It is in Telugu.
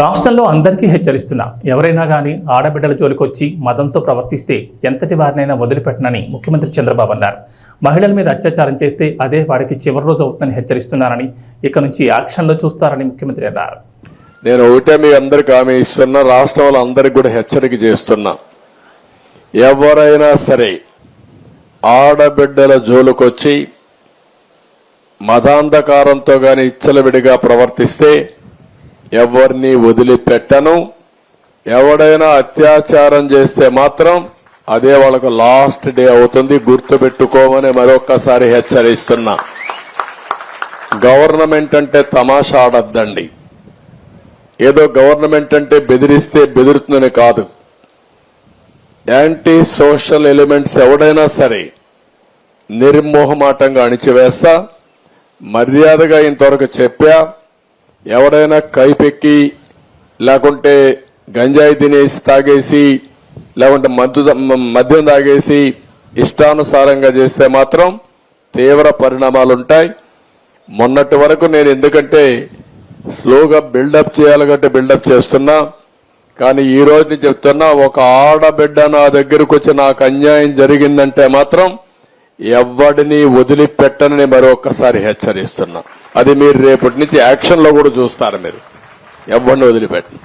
రాష్ట్రంలో అందరికీ హెచ్చరిస్తున్నా ఎవరైనా కానీ ఆడబిడ్డల జోలికొచ్చి మదంతో ప్రవర్తిస్తే ఎంతటి వారినైనా వదిలిపెట్టనని ముఖ్యమంత్రి చంద్రబాబు అన్నారు. మహిళల మీద అత్యాచారం చేస్తే అదే వాడికి చివరి రోజు అవుతుందని హెచ్చరిస్తున్నారని ఇక నుంచి యాక్షన్లో చూస్తారని ముఖ్యమంత్రి అన్నారు. నేను ఒకటే మీ అందరికి హామీ ఇస్తున్నా రాష్ట్రంలో అందరికి కూడా హెచ్చరిక చేస్తున్నా. ఎవరైనా సరే ఆడబిడ్డల జోలుకొచ్చి మదాంధకారంతో కానీ ఇచ్చలవిడిగా ప్రవర్తిస్తే ఎవరిని వదిలిపెట్టను? ఎవడైనా అత్యాచారం చేస్తే మాత్రం అదే వాళ్ళకు లాస్ట్ డే అవుతుంది. గుర్తుపెట్టుకోమని మరొక్కసారి హెచ్చరిస్తున్నా. గవర్నమెంట్ అంటే తమాషా ఆడద్దండి. ఏదో గవర్నమెంట్ అంటే బెదిరిస్తే బెదిరుతుందని కాదు. యాంటీ సోషల్ ఎలిమెంట్స్ ఎవడైనా సరే నిర్మోహమాటంగా అణిచివేస్తా మర్యాదగా ఇంతవరకు చెప్పా ఎవడైనా కైపెక్కి లేకుంటే గంజాయి తినేసి తాగేసి లేకుంటే మద్దు మద్యం తాగేసి ఇష్టానుసారంగా చేస్తే మాత్రం తీవ్ర పరిణామాలు ఉంటాయి మొన్నటి వరకు నేను ఎందుకంటే స్లోగా బిల్డప్ చేయాలంటే బిల్డప్ చేస్తున్నా. కానీ ఈ రోజు చెప్తున్నా ఒక ఆడబిడ్డ నా దగ్గరకు వచ్చి నాకు అన్యాయం జరిగిందంటే మాత్రం ఎవడిని వదిలిపెట్టనని మరొకసారి హెచ్చరిస్తున్నా. అది మీరు రేపటి నుంచి యాక్షన్లో కూడా చూస్తారు మీరు. ఎవరిని వదిలిపెట్టండి